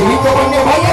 facilito cuando vaya.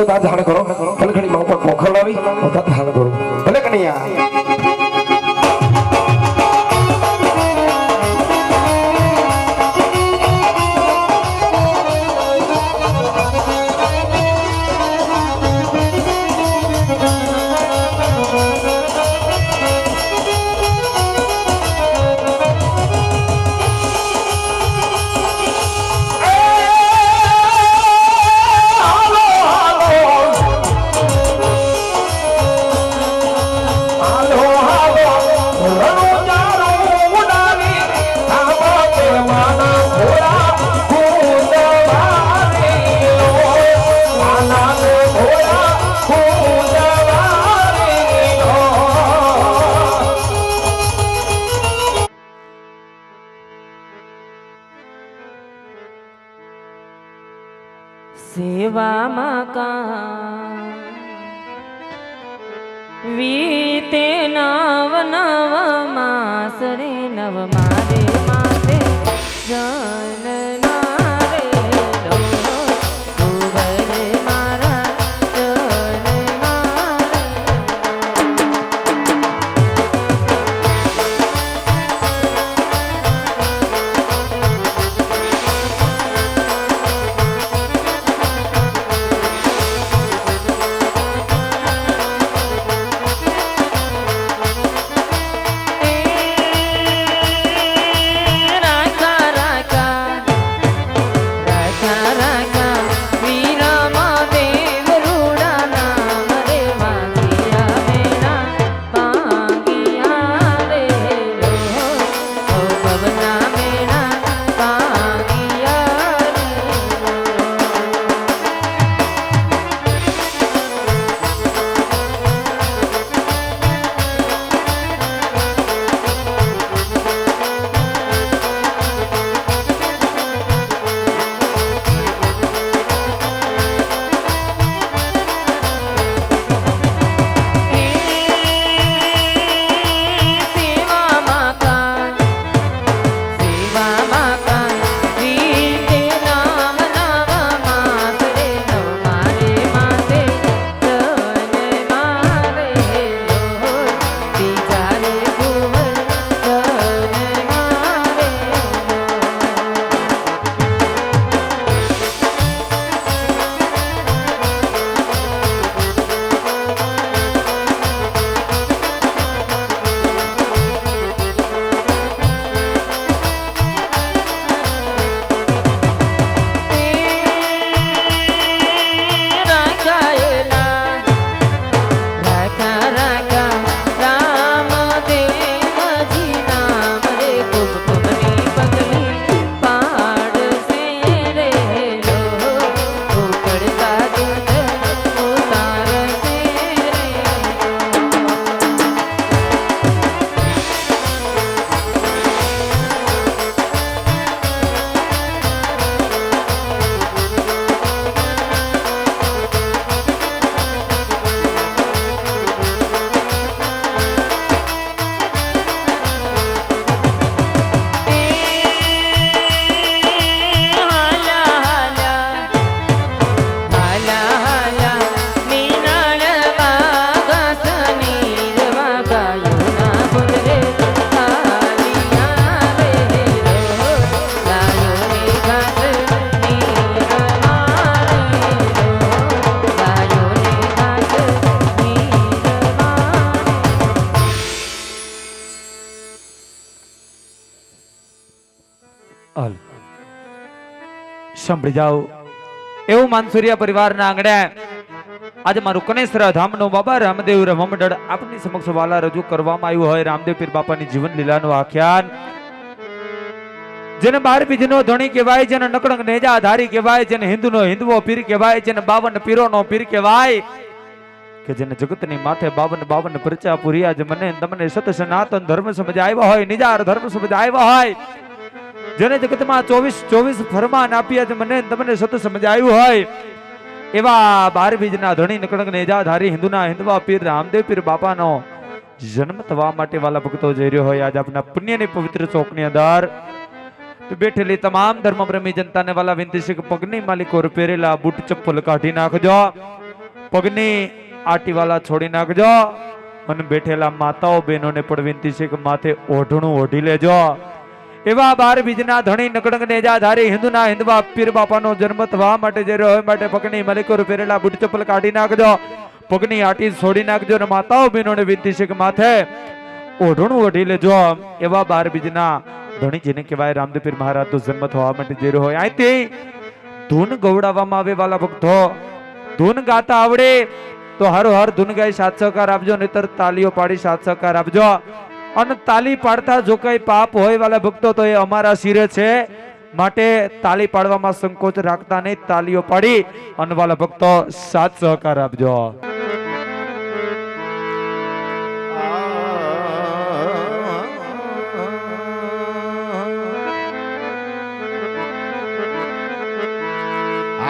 સાહેબ આ ધારણ કરો કલકડીમાં ઉપર પોખર લાવી ધારણ કરો. સેવામાં કા વીતે નવ નવ માસ રે નવ મારે માસે જન હાલ સાંભળી જાઓ. એવું માનસુરિયા પરિવારના આંગણે આજે મારું કનેશ્વર ધામનો બાબા રામદેવ રમમડળ આપની સમક્ષ વાલા રજૂ કરવામાં આવ્યું હોય. રામદેવ પીર બાપાની જીવન લીલાનું આખ્યાન. જેને બાર બીજનો ધણી કહેવાય, જેને નકડંગ નેજા ધારી કહેવાય, જેને હિન્દુનો હિન્દુઓ પીર કહેવાય, જેને બાવન પીરોનો પીર કહેવાય, કે જેને જગતની માથે બાવન બાવન પરચા પૂર્યા જે મને તમને સત સનાતન ધર્મ સમજ આવ્યા હોય, નિજાર ધર્મ સમજ આવ્યા હોય. જેને જગતમાં ચોવીસ ચોવીસ ફરમાન આપ્યા છે મને, તમને સત સમજ આવ્યું હોય, એવા બાર બીજના ધણી નકડક નેજાધારી હિન્દુના હિન્દવા પીર રામદેવ પીર બાપાનો જન્મ થવા માટે વાલા ભક્તો જઈ રહ્યો હોય આજે આપના પુણ્યની પવિત્ર ચોકની અંદર. બેઠેલી તમામ ધર્મપ્રેમી જનતાને વાલા વિનંતી છે કે પગની માલિકો પહેરેલા બૂટ ચપ્પલ કાઢી નાખજો, પગની આટીવાલા છોડી નાખજો, અને બેઠેલા માતાઓ બહેનોને પણ વિનંતી છે કે માથે ઓઢણું ઓઢી લેજો. એવા બાર બીજના ધણી નકડંગ નેજા ધારી હિન્દુના હિન્દવા પીર બાપાનો જન્મ થવા માટે જઈ રહ્યો હોય માટે પગની માલિકો પહેરેલા બૂટ ચપ્પલ કાઢી નાખજો. પગની આટી છોડી નાખજો અને માતાઓ બહેનોને વિનંતી છે કે માથે ઓઢણું ઓઢી લેજો. એવા બાર બીજના ધણી જેને કહેવાય રામદેવ પીર મહારાજનો જન્મ થવા માટે જઈ રહ્યો હોય અહીંથી ધૂન ગવડાવવામાં આવે વાલા ભક્તો. ધૂન ગાતા આવડે તો હર હર ધૂન ગાઈ સાત સહકાર આપજો, નહીતર તાલીઓ પાડી સાત સહકાર આપજો. અને તાલી પાડતા જો કઈ પાપ હોય વાલા ભક્તો, તો એ અમારા શિરે છે. માટે તાલી પાડવામાં સંકોચ રાખતા નહીં, તાલીઓ પાડી અને વાલા ભક્તો સાત સહકાર આપજો.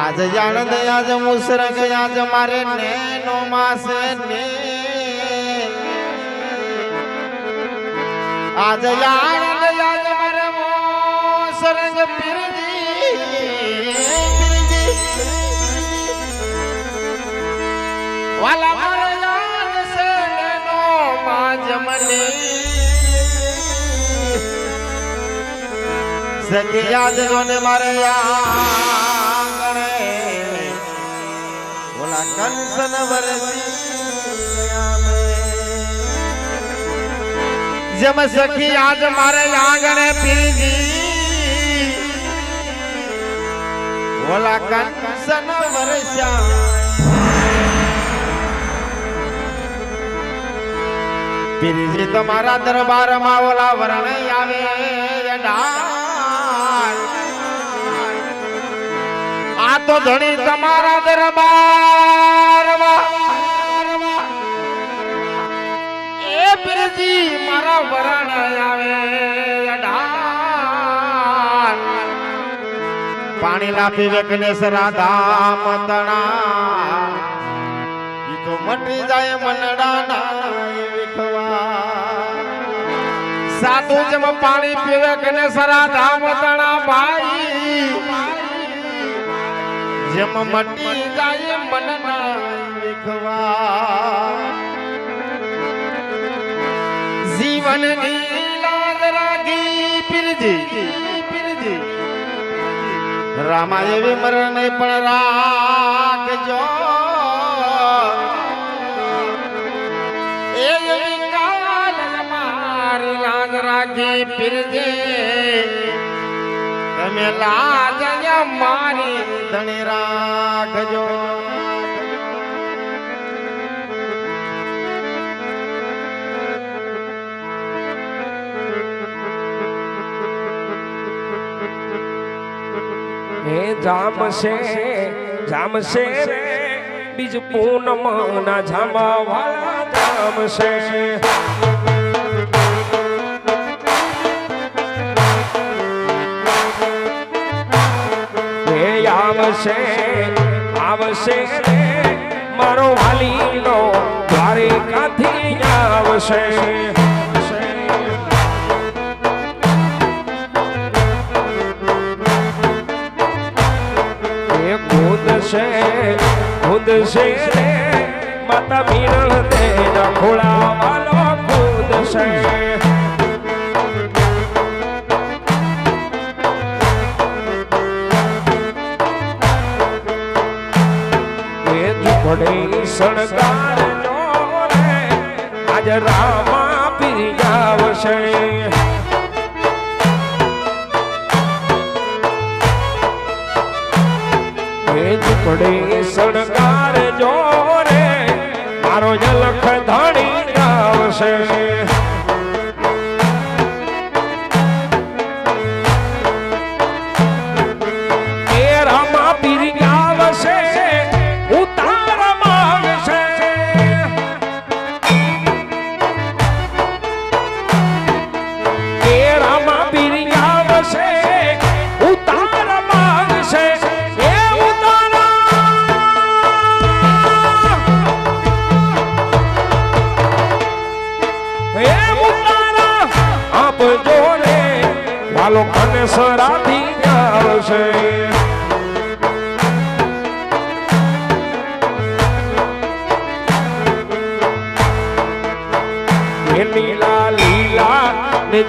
આજ જાણદ, આજ મુસરગ, આજ મારે નેનો માસે ને આજ જાણદ આજ મરમો સરંગ પીરજી વાલા મારે છે નેનો માજ મને સખી યાદ જોને મારે આંગણે ઓલા કંસન વરસી જેમ સખી આજ મારે આંગણે પીજી ઓલા કંસન વરસ્યા. પીરજી તમારા દરબારમાં ઓલા વરણ આવે આ તો ધણી તમારા દરબારમાં પીરજી મારા વરણ આવે. પાણી લાપી વેકનેશ રાધા મતણા ઈ તો મટી જાય મનડા ના વિખવા સાધુ જેમ પાણી પીવે કને સરા ધામ તણા ભાઈ. જેમ મટી જાય મન વિખવા જીવનની લાજ રાખી પીરજી પીરજી. રામા એવી મરણ પણ રાખજો. રાખી પીરજે. તમે લાજ મારી ધણી રાખજો. હે જામશે જામશે રે. બીજ પૂનમ ના જામા વાળા જામશે. હે આવશે આવશે રે. મારો વાલીનો દ્વારિકાથી આવશે? છે ખુદ છે રે, માતા મીણ દે ખોળા વાલો ખુદ છે. એ ઝૂંપડે સણકાર રે, આજ રામા પીરી આવશે પડે શણગાર જો રે. મારો ઝલક સરાથી આવશે. લીલા લીલા ને